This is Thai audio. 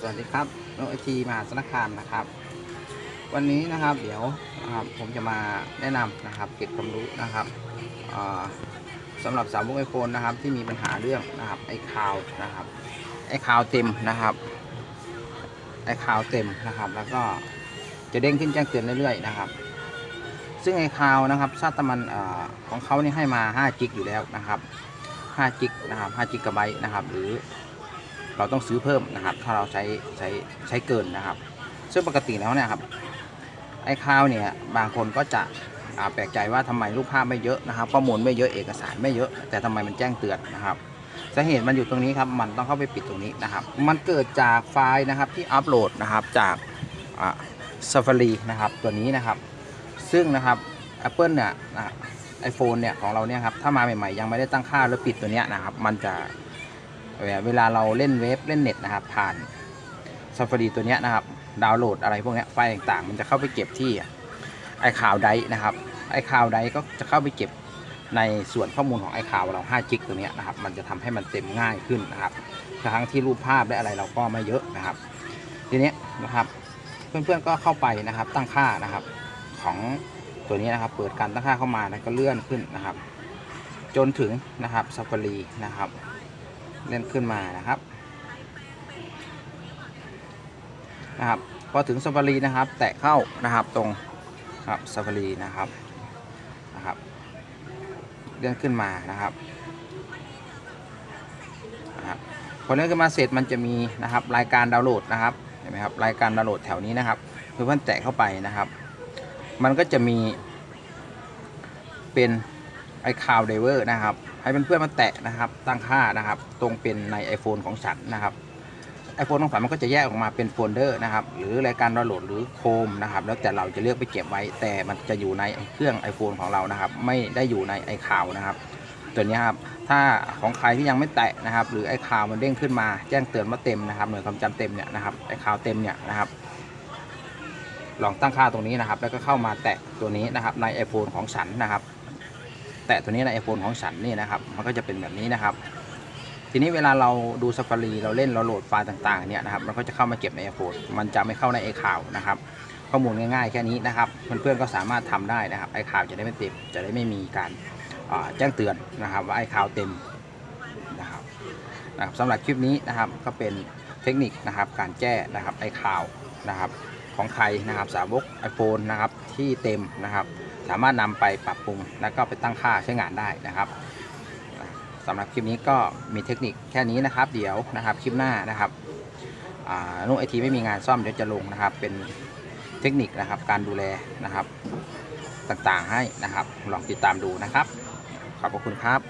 สวัสดีครับโนไอทีมหาสารคามนะครับ วันนี้นะครับเดี๋ยวนะครับผมจะมาแนะนำนะครับเก็บความรู้นะครับอ่าสำหรับสาวกไอโฟนนะครับที่มีปัญหาเรื่องนะครับไอคาวนะครับไอคาวเต็มนะครับไอคาวเต็มนะครับ แล้วก็จะเด้งขึ้นแจ้งเตือนเรื่อยๆนะครับ ซึ่งไอคาวนะครับชาติมันอของเขานี่ให้มา5จิกอยู่แล้วนะครับ5จิกนะครับ5จิกะไบต์นะครับหรือ เราต้องซื้อเพิ่มนะครับ ถ้าเราใช้ใช้ใช้เกินนะครับ ซึ่งปกติแล้วเนี่ยครับไอ้คาวเนี่ยบางคนก็จะแปลกใจว่าทำไมรูปภาพไม่เยอะนะครับข้อมูลไม่เยอะเอกสารไม่เยอะ แต่ทำไมมันแจ้งเตือนนะครับสาเหตุมันอยู่ตรงนี้ครับมันต้องเข้าไปปิดตรงนี้นะครับ มันเกิดจากไฟล์นะครับที่อัปโหลดนะครับจากอ่า Safari นะครับตัวนี้นะครับ ซึ่งนะครับ Apple เนี่ยไอโฟนเนี่ยของเราเนี่ยครับถ้ามาใหม่ๆ ยังไม่ได้ตั้งค่าหรือปิดตัวเนี้ยนะครับ มันจะ เวลาเราเล่นเว็บเล่นเน็ตนะครับ ผ่าน Safari ตัวนี้นะครับ ดาวน์โหลดอะไรพวกนี้ไฟล์ต่างๆ มันจะเข้าไปเก็บที่ไอคาวไดนะครับไอคาวไดก็จะเข้าไปเก็บในส่วนข้อมูลของไอคาวเรา5จิกตัวนี้นะครับ มันจะทำให้มันเต็มง่ายขึ้นนะครับทั้งที่รูปภาพและอะไรเราก็ไม่เยอะนะครับ ทีนี้นะครับเพื่อนๆก็เข้าไปนะครับตั้งค่านะครับของตัวนี้นะครับ เปิดการตั้งค่าเข้ามาแล้วก็เลื่อนขึ้นนะครับ จนถึงนะครับ Safari นะครับ เล่นขึ้นมานะครับนะครับพอถึง Safari นะครับ แตะเข้านะครับตรงครับ Safari นะครับนะครับเลื่อนขึ้นมานะครับนะครับพอเลื่อนขึ้นมาเสร็จมันจะมีนะครับรายการดาวน์โหลดนะครับเห็นไหมครับรายการดาวน์โหลดแถวนี้นะครับเพื่อนๆแตะเข้าไปนะครับ มันก็จะมีเป็น ไอคาวเดเวอร์นะครับ ให้เพื่อนๆมาแตะนะครับ ตั้งค่านะครับ ตรงเป็นใน iPhone ของฉันนะครับ iPhone ของฉันมันก็จะแยกออกมาเป็นโฟลเดอร์นะครับ หรือรายการดาวน์โหลดหรือโคมนะครับ แล้วแต่เราจะเลือกไปเก็บไว้ แต่มันจะอยู่ในเครื่อง iPhone ของเรานะครับ ไม่ได้อยู่ใน iCloud นะครับตัวนี้ครับ ถ้าของใครที่ยังไม่แตะนะครับ หรือ iCloud มันเด้งขึ้นมาแจ้งเตือนว่าเต็มนะครับหน่วยความจำเต็มเนี่ยนะครับ iCloud เต็มเนี่ยนะครับ ลองตั้งค่าตรงนี้นะครับ แล้วก็เข้ามาแตะตัวนี้นะครับใน iPhone ของฉันนะครับ แตะตัวนี้ใน iPhone ของฉันนี่นะครับ มันก็จะเป็นแบบนี้นะครับ ทีนี้เวลาเราดู Safari เราเล่นเราโหลดไฟล์ต่างๆเนี่ยนะครับ มันก็จะเข้ามาเก็บใน iPhone มันจะไม่เข้าใน iCloud นะครับข้อมูลง่ายๆแค่นี้นะครับเพื่อนๆก็สามารถทำได้นะครับ iCloud จะได้ไม่เต็มจะได้ไม่มีการแจ้งเตือนนะครับ ว่า iCloud เต็มนะครับนะครับสำหรับคลิปนี้นะครับก็เป็นเทคนิคนะครับการแก้นะครับ iCloud นะครับ ของใครนะครับสาวก iPhone นะครับที่เต็มนะครับ สามารถนำไปปรับปรุง แล้วก็ไปตั้งค่าใช้งานได้นะครับสำหรับคลิปนี้ก็มีเทคนิคแค่นี้นะครับ เดี๋ยวนะครับคลิปหน้านะครับนุ่งไอทีไม่มีงานซ่อมเดี๋ยวจะลงนะครับ เป็นเทคนิคนะครับการดูแลนะครับต่างๆให้นะครับ ลองติดตามดูนะครับ ขอบพระคุณครับ